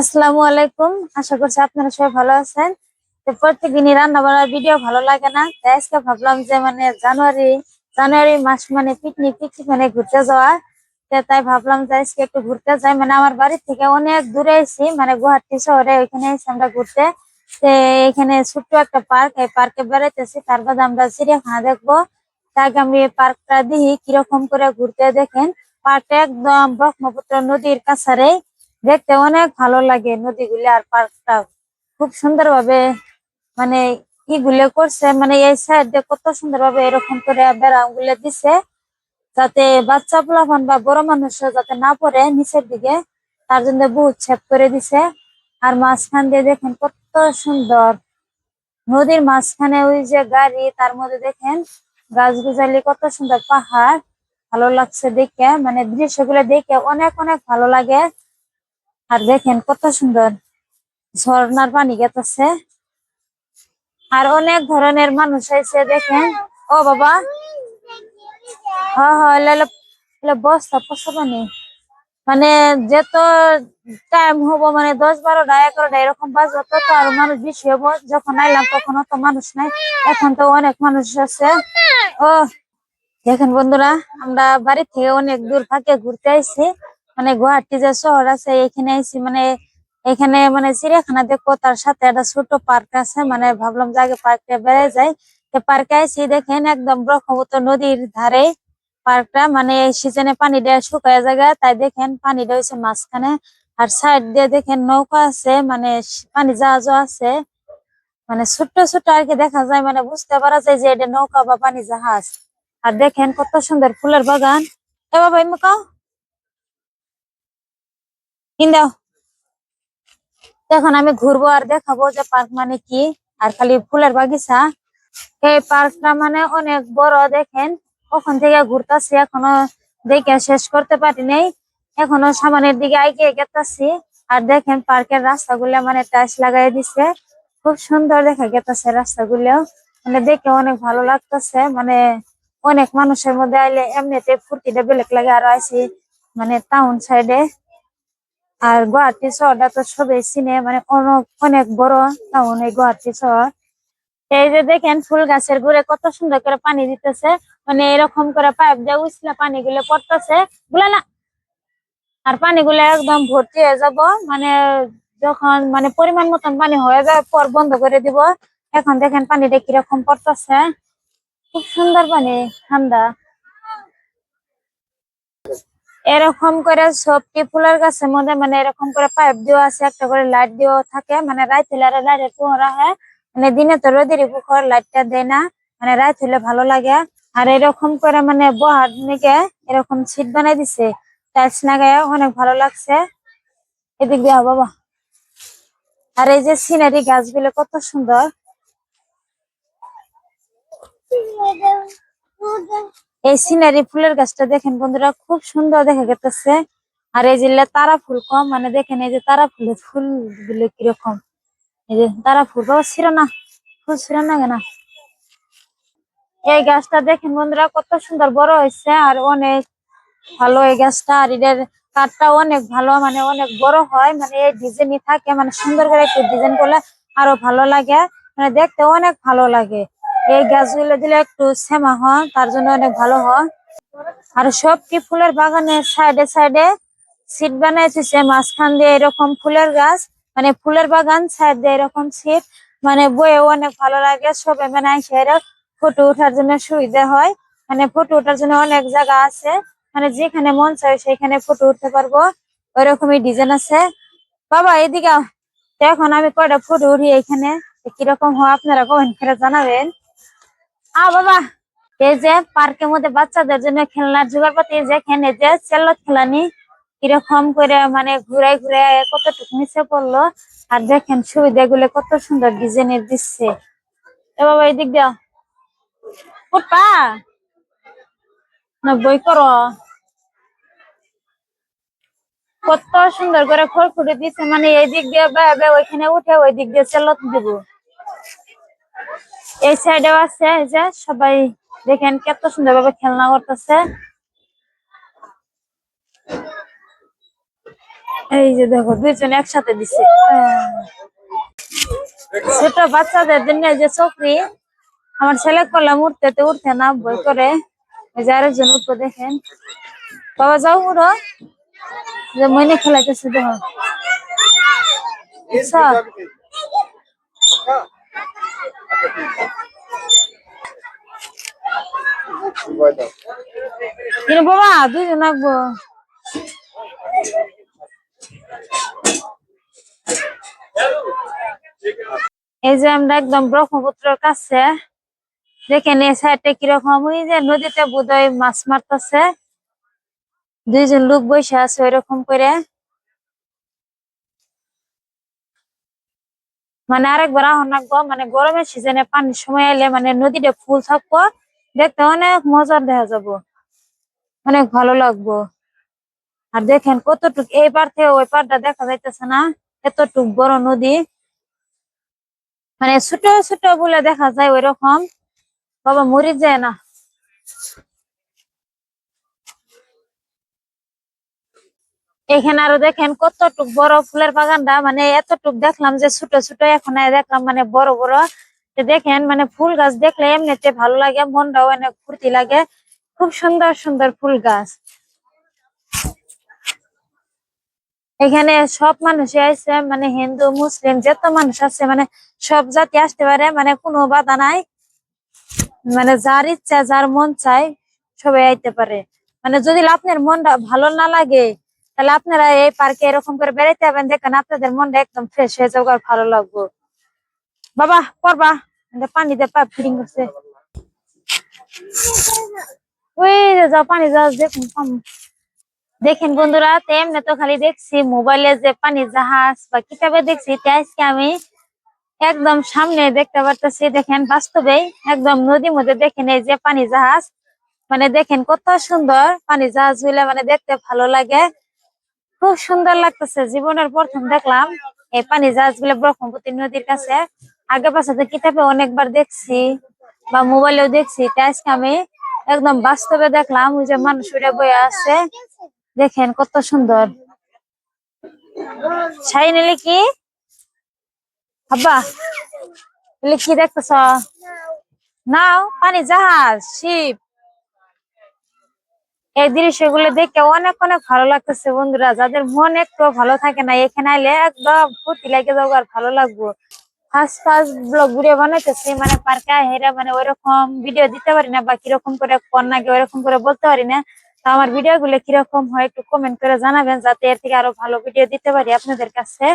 আসসালামু আলাইকুম। আশা করছি আপনারা সবাই ভালো আছেন। তো প্রত্যেকদিনই রান্না বান্নার ভিডিও ভালো লাগে না। তাই আজকে ভাবলাম যে মানে জানুয়ারি জানুয়ারি মাস মানে পিকনিক পিকনিক মানে ঘুরতে যাওয়া। তাই ভাবলাম যে আজকে একটু ঘুরতে যাই। মানে আমার বাড়ি থেকে অনেক দূরে এসেছি মানে গুয়াহাটি শহরে ওইখানে এসে আমরা ঘুরতে। এখানে ছোট্ট একটা পার্ক, এই পার্কে বেড়াইতেছি। তার বাদে আমরা চিড়িয়াখানা দেখব। তাই আমি এই পার্কটা দেখি, কীরকম করে ঘুরতে দেখেন। পার্কটা একদম ব্রহ্মপুত্র নদীর কাছারে। দেখতে অনেক ভালো লাগে নদীগুলি আর পার্কটা খুব সুন্দরভাবে মানে ইগুলো করছে মানে এই সাইড কত সুন্দরভাবে এরকম করে বেড়া গুলো দিছে যাতে বাচ্চা পোলাপান বা বড় মানুষ যাতে না পড়ে নিচের দিকে, তার জন্য বহুত ছেপ করে দিছে। আর মাঝখান দিয়ে দেখেন কত সুন্দর। নদীর মাঝখানে ওই যে গাড়ি, তার মধ্যে দেখেন গাছ গুজালি কত সুন্দর পাহাড়। ভালো লাগছে দেখে মানে দৃশ্যগুলো দেখে অনেক অনেক ভালো লাগে। আর দেখেন কত সুন্দর ঝর্ণার পানি গেতেছে। আর অনেক ধরনের মানুষ এসে দেখেন। ও বাবা। হ্যাঁ হ্যাঁ বস্তা পশা পানি। মানে যত টাইম হব মানে দশ বারোটা, এগারোটা এরকম বাজবো, তত আর মানুষ বেশি হব। যখন আইলাম, তখন অত মানুষ নাই। এখন তো অনেক মানুষ আছে। ও, দেখেন বন্ধুরা, আমরা বাড়ি থেকে অনেক দূর ফাঁকে ঘুরতে আইছি। মানে গুয়াহাটি যে শহর আছে, এখানে আইছি মানে এখানে মানে চিড়িয়াখানা দেখব, তার সাথে একটা ছোট পার্ক আছে মানে ভাবলাম যে আগে পার্কে বেড়ে যাই। পার্কে আইছি, দেখেন একদম ব্রহ্মপুত্র নদীর ধারে পার্কটা মানে এই সিজনে পানিটা শুকায় জায়গা, তাই দেখেন পানিটা হয়েছে মাঝখানে। আর সাইড দিয়ে দেখেন নৌকা আছে মানে পানি জাহাজও আছে। মানে ছোট্ট ছোট্ট আর কি দেখা যায় মানে বুঝতে পারা যায় যে এটা নৌকা বা পানি জাহাজ। আর দেখেন কত সুন্দর ফুলের বাগান। এবার এমকাও ইন্দাও এখন আমি ঘুরবো আর দেখাবো যে পার্ক মানে কি, আর খালি ফুলের বাগিচা। এই পার্কটা মানে অনেক বড়, দেখেন। ওখান থেকে ঘুরতাছি, এখনও দেখে শেষ করতে পারি নাই। এখনও সামনের দিকে এগিয়ে গেতাছি। আর দেখেন পার্কের রাস্তাগুলো মানে টাইলস লাগাই দিছে। খুব সুন্দর দেখা গেতাছে রাস্তাগুলো। মানে দেখে অনেক ভালো লাগতেছে। মানে অনেক মানুষের মধ্যে আইলে এমনিতে ফুর্তিটা বেলেগ লাগে। আর আইসি মানে টাউন সাইডে। আর গুয়াহাটি শহরটা তো সবাই চিনে মানে অনেক অনেক বড় টাউন এই গুয়াহাটি শহর। এই যে দেখেন ফুল গাছের গুড়ে কত সুন্দর করে পানি দিতেছে মানে এরকম করে পাইপ দিয়ে পানি গুলো পড়তেছে গুলা না। আর পানিগুলো একদম ভর্তি হয়ে যাব মানে যখন মানে পরিমাণ মতন পানি হয়ে যাওয়ার পর বন্ধ করে দিব। এখন দেখেন পানিটা কীরকম পড়তেছে। খুব সুন্দর পানি, ঠান্ডা। এরকম করে সবটি ফুলের গাছের মধ্যে মানে এরকম করে পাইপ দেওয়া আছে, একটা করে লাইট দেওয়া থাকে। মানে রাত হলে আর লাইটের পোহরা হয়। মানে দিনে তো রোদের পুকুর লাইটটা দেয় না। মানে রাত হলে ভালো লাগে। আর এরকম করে মানে বহার নিকে এরকম সিট বানাই দিছে। টাইলস লাগায় অনেক ভালো লাগছে। এদিক দিয়ে বাবা। আর এই যে সিনারি গাছগুলো কত সুন্দর। এই সিনারি ফুলের গাছটা দেখেন বন্ধুরা, খুব সুন্দর দেখা গেতেছে। আর এই যে তারা ফুল কম মানে দেখেন এই যে তারা ফুলের ফুলগুলো কীরকম। এই যে তারা ফুল, বাবা ছিল না, ফুল ছিল না কেন? এই গাছটা দেখেন বন্ধুরা, কত সুন্দর বড় হয়েছে আর অনেক ভালো এই গাছটা। আর এটার কাঠটা অনেক ভালো মানে অনেক বড় হয় মানে এই ডিজাইনই থাকে মানে সুন্দর করে একটু ডিজাইন করলে আরও ভালো লাগে মানে দেখতে অনেক ভালো লাগে। এই গাছগুলো দিলে একটু শ্যামা হয়, তার জন্য অনেক ভালো হয়। আর সব কি ফুলের বাগানের সাইডে সাইডে সিট বানাইছে মাঝখান দিয়ে এরকম ফুলের গাছ মানে ফুলের বাগান সাইড দিয়ে এরকম সিট মানে বইয়েও অনেক ভালো লাগে। সবাই মানে এসে ফটো ওঠার জন্য সুবিধা হয়। মানে ফটো ওঠার জন্য অনেক জায়গা আছে। মানে যেখানে মন চায় সেখানে ফটো উঠতে পারব। ওইরকমই ডিজাইন আছে। বাবা, এদিকে এখন আমি কয়টা ফটো উঠি এখানে। কীরকম হয়, আপনারা কমেন্ট করে জানাবেন। আ, বাবা। এই যে পার্কের মধ্যে বাচ্চাদের জন্য খেলনার জোগাড় পাতি যেখানে যে চেল্লত খেলানি কীরকম করে মানে ঘুরাই ঘুরাই কতটুকু নিচে পড়ল, আর দেখেন সুবিধাগুলো কত সুন্দর ডিজাইনের দিচ্ছে। এ, বাবা, এদিক দিয়া উঠবা না বই করো। কত সুন্দর করে খড়খড়ি দিচ্ছে মানে এই দিক দিয়ে ওইখানে উঠে ওই দিক দিয়ে চেলত দিব। এই সাইডেও আছে, এই যে সবাই দেখেন কত সুন্দর ভাবে খেলনা করতেছে। এই যে দেখো, দুইজন একসাথে দিছে। ছোট বাচ্চাদের জন্য এই যে চকরি, আমার ছেলে করলাম উঠতে তো উঠতে না, বই করে ওই যে আরেকজন দেখেন। বাবা, যাও উঠো যে মনে খেলাইতেছে, দেখো। বাবা দুইজন আঁকবো এই যে আমরা একদম ব্রহ্মপুত্রের কাছে, দেখেন এই সাইডে কীরকম, ওই যে নদীতে বোধহয় মাছ মারতেছে। দুইজন লোক বসে আছে ওইরকম করে। মানে আরেকবার আহন রাখব মানে গরমের সিজনে পানির সময় এলে মানে নদীতে ফুল থাকব, দেখতে অনেক মজার দেখা যাব, অনেক ভালো লাগবো। আর দেখেন কতটুক, এই পার থেকে ওই পারটা দেখা যাইতেছে না, এতটুক বড় নদী। মানে ছোট ছোট বলে দেখা যায় ওই রকম বাবা মরি যায় না। এখানে আরও দেখেন কতটুক বড় ফুলের বাগানটা মানে এতটুক দেখলাম যে ছোট ছোট এখন দেখলাম মানে বড় বড়। দেখেন মানে ফুল গাছ দেখলে এমনিতে ভালো লাগে, মনটাও অনেক ফুর্তি লাগে। খুব সুন্দর সুন্দর ফুল গাছ। এখানে সব মানুষই আছে মানে হিন্দু, মুসলিম, যত মানুষ আছে মানে সব জাতি আসতে পারে মানে কোনো বাধা নাই। মানে যার ইচ্ছা, যার মন চায়, সবাই আইতে পারে। মানে যদি আপনার মনটা ভালো না লাগে তাহলে আপনারা এই পার্কে এরকম করে বেড়াইতে যাবেন, দেখেন আপনাদের মনটা একদম ফ্রেশ হয়ে যাবে আর ভালো লাগবে। বাবা, করবা। পানি দিয়ে পা ফিটিং করছে। ওই যাও পানি যাও দেখুন দেখেন বন্ধুরা তো এমনি তো খালি দেখছি, মোবাইলে যে পানি জাহাজ বা কিতাবে দেখছি আজকে আমি একদম সামনে দেখতে পারতেছি, দেখেন বাস্তবে একদম নদীর মধ্যে দেখেন এই যে পানি জাহাজ। মানে দেখেন কত সুন্দর পানি জাহাজ হইলে মানে দেখতে ভালো লাগে। খুব সুন্দর লাগতেছে। জীবনের প্রথম দেখলাম এই পানি জাহাজগুলো ব্রহ্মপুত্র নদীর কাছে। আগে পাশে তো কিতাবে অনেকবার দেখছি বা মোবাইলেও দেখছি। আজকে আমি একদম বাস্তবে দেখলাম ওই যে মানুষ উড়ে বয়ে আছে। দেখেন কত সুন্দর। শাড়ি নিলে কি? আব্বা কি দেখতেছ? নাও, পানি জাহাজ শিপ এই দৃশ্যগুলো দেখে অনেক অনেক ভালো লাগতেছে বন্ধুরা। যাদের মন একটু ভালো থাকে না, এখানে আইলে একদম ফুর্তি লাগে যাব আর ভালো লাগবো। ফার্স্ট ফার্স্ট ব্লগ ভিডিও বানাইতেছি মানে পার্কে হেরা মানে ওইরকম ভিডিও দিতে পারি না বা কীরকম করে কন্যাকে ওইরকম করে বলতে পারি না। তো আমার ভিডিও গুলো কীরকম হয় একটু কমেন্ট করে জানাবেন, যাতে এর থেকে আরও ভালো ভিডিও দিতে পারি আপনাদের কাছে।